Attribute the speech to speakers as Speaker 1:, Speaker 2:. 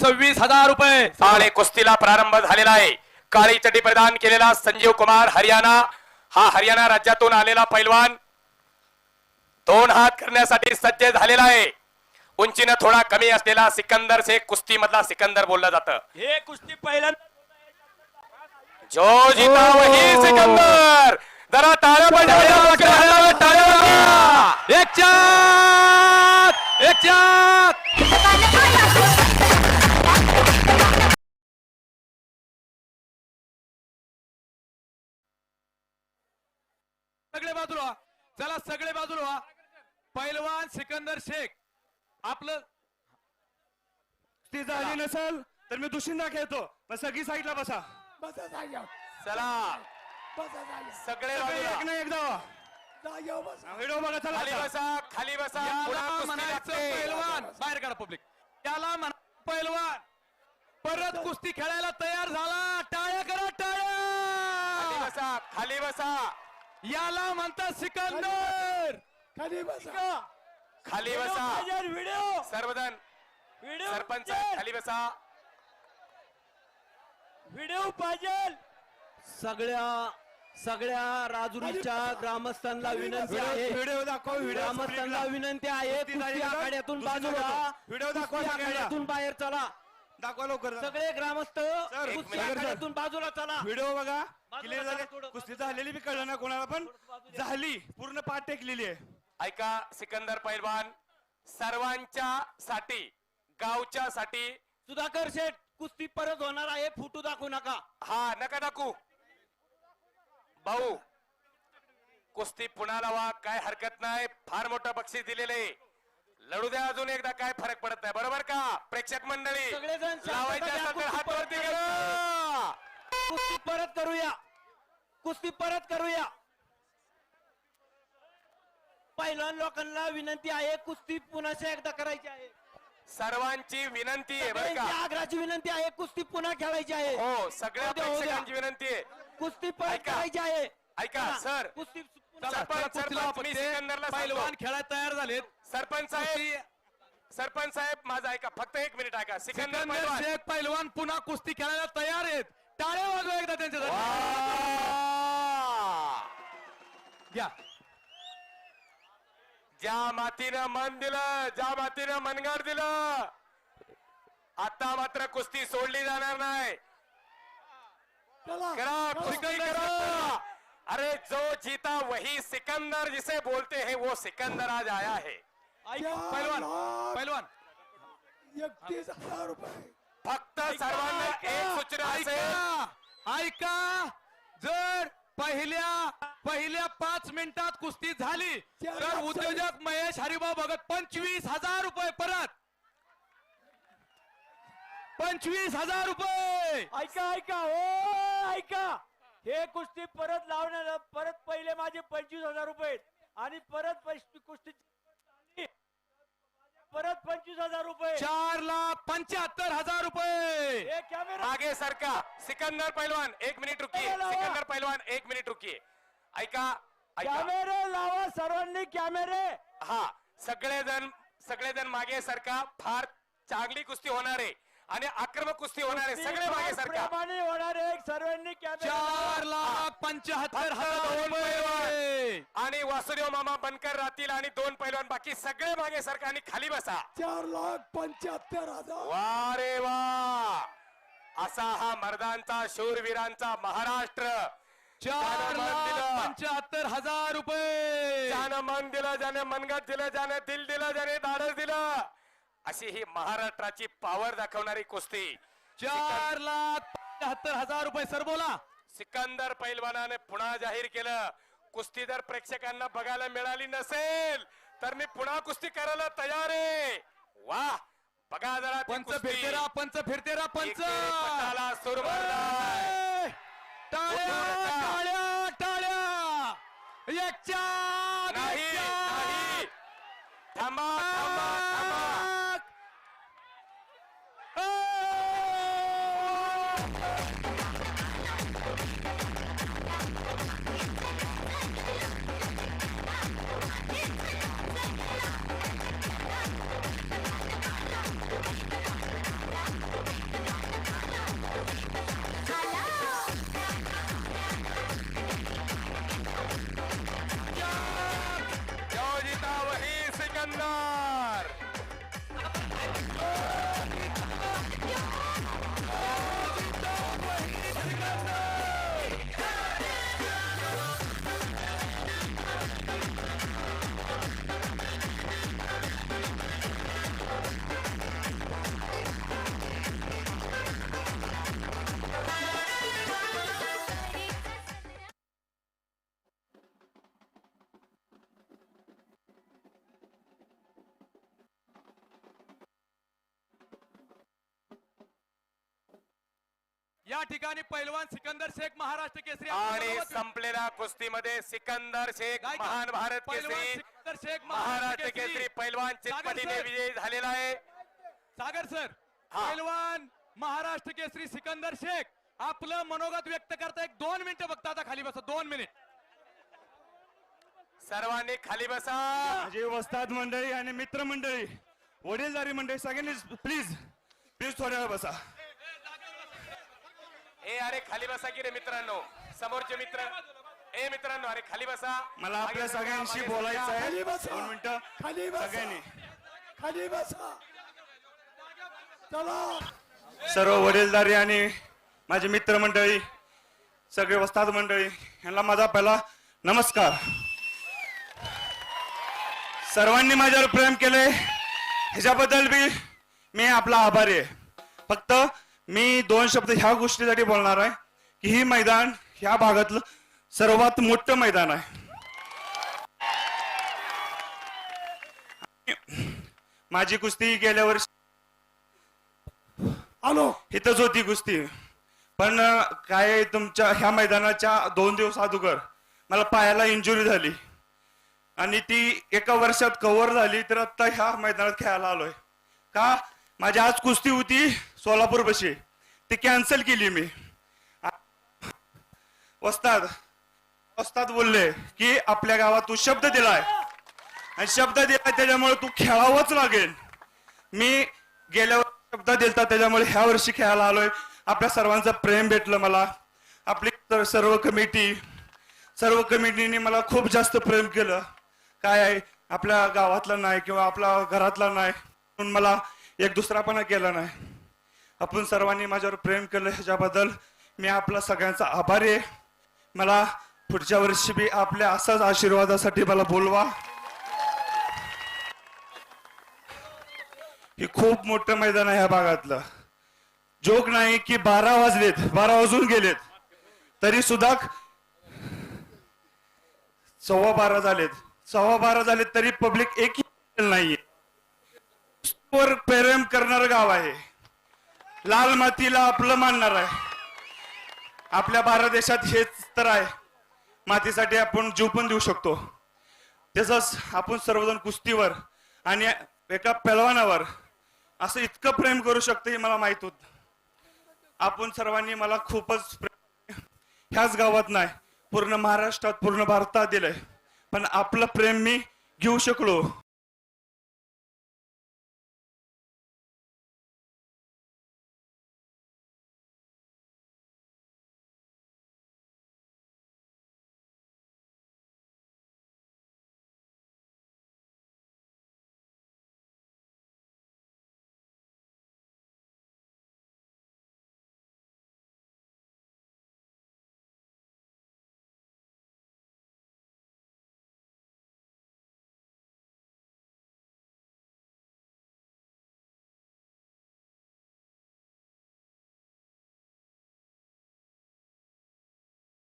Speaker 1: सव्वीस हजार रुपये.
Speaker 2: आणि कुस्तीला प्रारंभ झालेला आहे. काळी चटी प्रदान केलेला संजीव कुमार हरियाणा. हा हरियाणा राज्यातून आलेला पैलवान. दोन हात करण्यासाठी सज्ज झालेला आहे. उंचीनं थोडा कमी असलेला सिकंदर से कुस्ती मधला सिकंदर बोललं जातं.
Speaker 3: हे कुस्ती पहिल्यांदा
Speaker 2: जो जीता वही सिकंदर. जरा टाळ्या टाळ्या
Speaker 1: एक चाक एक चाक. सगळे बाजूला व्हा. चला सगळे बाजूला व्हा. पैलवान सिकंदर शेख. आपलं
Speaker 3: ती झाली नसेल तर मी दुशिंदा खेळतो. पण सगळी साईडला बसा.
Speaker 2: चला. सगळे बाजूला.
Speaker 3: एक ना एकदा व्हिडिओ बघा चला
Speaker 2: खाली. बसा खाली बसा.
Speaker 1: याला म्हणायचं. पैलवान. बाहेर काढा पब्लिक त्याला म्हणा पैलवान. परत कुस्ती खेळायला तयार झाला. टाळ्या करा
Speaker 2: खाली
Speaker 1: टाळ्या
Speaker 2: बसा खाली बसा.
Speaker 1: याला म्हणतात सिकंदर.
Speaker 2: खाली बसा.
Speaker 3: पाहिजे, व्हिडिओ.
Speaker 2: सर्वजण
Speaker 3: व्हिडिओ
Speaker 2: सरपंच खाली बसा.
Speaker 3: व्हिडिओ पाहिजे.
Speaker 4: सगळ्या सगळ्या राजुरीच्या ग्रामस्थांना विनंती आहे.
Speaker 3: व्हिडिओ दाखव
Speaker 4: ग्रामस्थांना विनंती आहे
Speaker 3: कुस्ती?
Speaker 4: आखाड्यातून बाजूला.
Speaker 3: व्हिडिओ दाखवा.
Speaker 4: आखाड्यातून बाहेर चला.
Speaker 3: दाखवा लवकर
Speaker 4: सगळे ग्रामस्थ कुस्ती. आखाड्यातून बाजूला चला.
Speaker 3: व्हिडिओ बघा. क्लिअर झाले कुस्ती झालेली बी कळलं ना कोणाला पण? झाली पूर्ण पाठ टेकलेली आहे.
Speaker 2: ऐका सिकंदर पैलवान सर्वांच्या साठी गावच्या साठी.
Speaker 4: सुधाकर शेठ कुस्ती परत होणार आहे फुटू दाखवू नका.
Speaker 2: हा नका टाकू भाऊ कुस्ती पुन्हा लावा काय हरकत नाही फार मोठं बक्षीस दिलेले लढू द्या अजून एकदा काय फरक पडत नाही. बरोबर का? प्रेक्षक मंडळी
Speaker 4: सगळेजण शांतता
Speaker 2: लावायचं
Speaker 4: द्या,
Speaker 2: असेल तर
Speaker 4: कुस्ती
Speaker 2: हात
Speaker 4: परत
Speaker 2: वरती
Speaker 4: करा. करूया. कुस्ती परत करूया. पहिल्या लोकांना विनंती आहे कुस्ती पुन्हा एकदा करायची आहे.
Speaker 2: सर्वांची विनंती आहे बरं
Speaker 4: सगळ्यांची
Speaker 2: का
Speaker 4: आग्रहाची विनंती आहे कुस्ती पुन्हा खेळायची आहे.
Speaker 2: हो सगळ्या. प्रेक्षकांची विनंती आहे.
Speaker 4: कुस्ती परत. करायची आहे.
Speaker 2: ऐका, सर.
Speaker 4: कुस्ती
Speaker 2: सरपंच, सरपंच, मी सिकंदरला
Speaker 1: पैलवान. खेळायला तयार झालेत.
Speaker 2: सरपंच साहेब सरपंच साहेब माझा ऐका फक्त एक मिनिट ऐका. सिकंदर
Speaker 1: शेख पैलवान पुन्हा कुस्ती खेळायला तयार आहेत. टाळ्या वाजवा एकदा त्यांच्यासाठी
Speaker 2: वा!
Speaker 1: घ्या.
Speaker 2: ज्या मातीनं मन दिलं ज्या मातीनं मनगड दिलं आता मात्र कुस्ती सोडली जाणार नाही. करा अरे जो जीता वही सिकंदर जिसे बोलते हैं वो सिकंदर आज आया है.
Speaker 1: पैलवान पैलवान
Speaker 2: फक्त सर्वांना एक सूचना असेल.
Speaker 1: ऐका ऐका. जर पहिल्या पहिल्या पाच मिनिटात कुस्ती झाली तर उद्योजक महेश हरिभाऊ भगत पंचवीस हजार रुपये परत. पंचवीस हजार रुपये.
Speaker 3: ऐका ऐका हो ऐका. हे कुस्ती परत लावण्याला परत पहिले माझे पंचवीस हजार रुपये. आणि परत कुस्ती परत पंचवीस हजार रुपये.
Speaker 1: चार लाख पंच्याहत्तर हजार रुपये.
Speaker 2: आगे सरका. सिकंदर पहलवान एक मिनिट रुकिए
Speaker 3: लावा.
Speaker 2: सिकंदर पहलवान एक मिनिट रुकिए ऐका
Speaker 3: कॅमेरे लावा सर्वांनी कॅमेरे.
Speaker 2: हा सगळेजण सगळेजण मागे सरका. फार चांगली कुस्ती होणार आहे. आणि आक्रमक कुस्ती होणार आहे. सगळे मागे सरका.
Speaker 3: होणार आहे. सर्वांनी कॅमेरा
Speaker 1: रुपये
Speaker 2: आणि वासुदेव मामा बनकर राहतील आणि दोन पैलवान बाकी सगळे मागे सरका आणि खाली बसा.
Speaker 5: चार लाख पंच्याहत्तर हजार.
Speaker 2: वा रे वा. असा हा मर्दांचा शूरवीरांचा महाराष्ट्र.
Speaker 1: चार
Speaker 2: ज्यानं मन
Speaker 1: लाख
Speaker 2: दिलं.
Speaker 1: पंच्याहत्तर हजार रुपये.
Speaker 2: ज्यानं मन दिलं ज्याने मनगट दिलं ज्याने दिल दिलं ज्याने धाडस दिलं. अशी ही महाराष्ट्राची पावर दाखवणारी कुस्ती.
Speaker 1: चार लाख पंच्याहत्तर हजार रुपये. सर बोला.
Speaker 2: सिकंदर पैलवानाने पुन्हा जाहीर केलं. कुस्ती जर प्रेक्षकांना बघायला मिळाली नसेल तर मी पुन्हा कुस्ती करायला तयार आहे. वा बघा जरा
Speaker 1: पंच. फिरते रा पंच फिरते रा पंच! टाळ्या टाळ्या टाळ्या! एक चार
Speaker 2: नाही
Speaker 1: एक चार.
Speaker 2: नाही. थांबा थांबा थांबा.
Speaker 1: या ठिकाणी पैलवान सिकंदर शेख महाराष्ट्र केसरी
Speaker 2: आणि संपलेल्या कुस्तीमध्ये सिकंदर शेख. महान भारत केसरी
Speaker 1: सिकंदर शेख
Speaker 2: महाराष्ट्र केसरी पैलवान चितपटीने. विजयी झालेला आहे
Speaker 1: सागर सर
Speaker 2: हा.
Speaker 1: पैलवान महाराष्ट्र केसरी सिकंदर शेख आपलं मनोगत व्यक्त करता एक दोन मिनिटं फक्त आता खाली बसा दोन मिनिट
Speaker 2: सर्वांनी खाली बसा
Speaker 6: माझे वस्ताद मंडळी आणि मित्र मंडळी वडीलधारी मंडळी सगळ्यांनी प्लीज प्लीज थोड्या वेळ बसा
Speaker 2: ए अरे खाली बसा की रे मित्रांनो. समोरचे मित्र. ए मित्रांनो अरे खाली बसा.
Speaker 6: मला आपल्या
Speaker 2: मागे
Speaker 6: सगळ्यांशी
Speaker 2: मागे
Speaker 6: बोलायचं
Speaker 2: सरका.
Speaker 5: खाली
Speaker 6: आहे
Speaker 5: बसा.
Speaker 6: दोन मिनिटं.
Speaker 5: खाली बसा.
Speaker 6: सगळ्यांनी.
Speaker 5: खाली बसा. चला.
Speaker 6: सर्व वडीलधारी आणि माझे मित्र मंडळी सगळे वस्ताद मंडळी यांना माझा पहिला नमस्कार. सर्वांनी माझ्यावर प्रेम केले ह्याच्याबद्दल बी मी आपला आभारी आहे. फक्त मी दोन शब्द ह्या गोष्टीसाठी बोलणार आहे की ही मैदान ह्या भागातलं सर्वात मोठं मैदान आहे. माझी कुस्ती गेल्या वर्षी
Speaker 5: आलो
Speaker 6: इथंच होती कुस्ती. पण काय तुमच्या ह्या मैदानाच्या दोन दिवस अगोदर मला पायाला इंजुरी झाली. आणि ती एका वर्षात कव्हर झाली तर आता ह्या मैदानात खेळायला आलोय. का? माझी आज कुस्ती होती सोलापूर बशी ती कॅन्सल केली मी. वस्ताद वस्ताद बोलले की आपल्या गावात तू शब्द दिलाय. आणि शब्द दिलाय त्याच्यामुळे तू खेळावंच लागेल. मी गेल्या शब्द दिलता त्याच्यामुळे ह्या वर्षी खेळायला आलोय. आपल्या सर्वांचं प्रेम भेटलं मला. आपली सर्व कमिटी सर्व कमिटीने मला खूप जास्त प्रेम केलं. काय आहे? आपल्या गावातला नाही किंवा आपल्या घरातला नाही. म्हणून मला एक दुसरापणा केला नाही. आपण सर्वांनी माझ्यावर प्रेम केलं ह्याच्याबद्दल मी आपला सगळ्यांचा आभारी आहे. मला पुढच्या वर्षी बी आपल्या असाच आशीर्वादासाठी मला बोलवा. हे खूप मोठं मैदान आहे ह्या भागातलं. जोक नाही की बारा वाजलेत बारा वाजून गेलेत. तरी सुद्धा सव्वा बारा झालेत. सव्वा बारा झालेत तरी पब्लिक एक नाहीये वर प्रेम करणार गाव आहे. लाल मातीला आपलं मानणार आहे. आपल्या भारत देशात हेच तर आहे. मातीसाठी आपण जीव पण देऊ शकतो. तसंच आपण सर्वजण कुस्तीवर आणि एका पेलवानावर असं इतकं प्रेम करू शकतो हे मला माहीत होत. आपण सर्वांनी मला खूपच प्रेम ह्याच गावात नाही पूर्ण महाराष्ट्रात पूर्ण भारतात दिलंय. पण आपलं प्रेम मी घेऊ शकलो.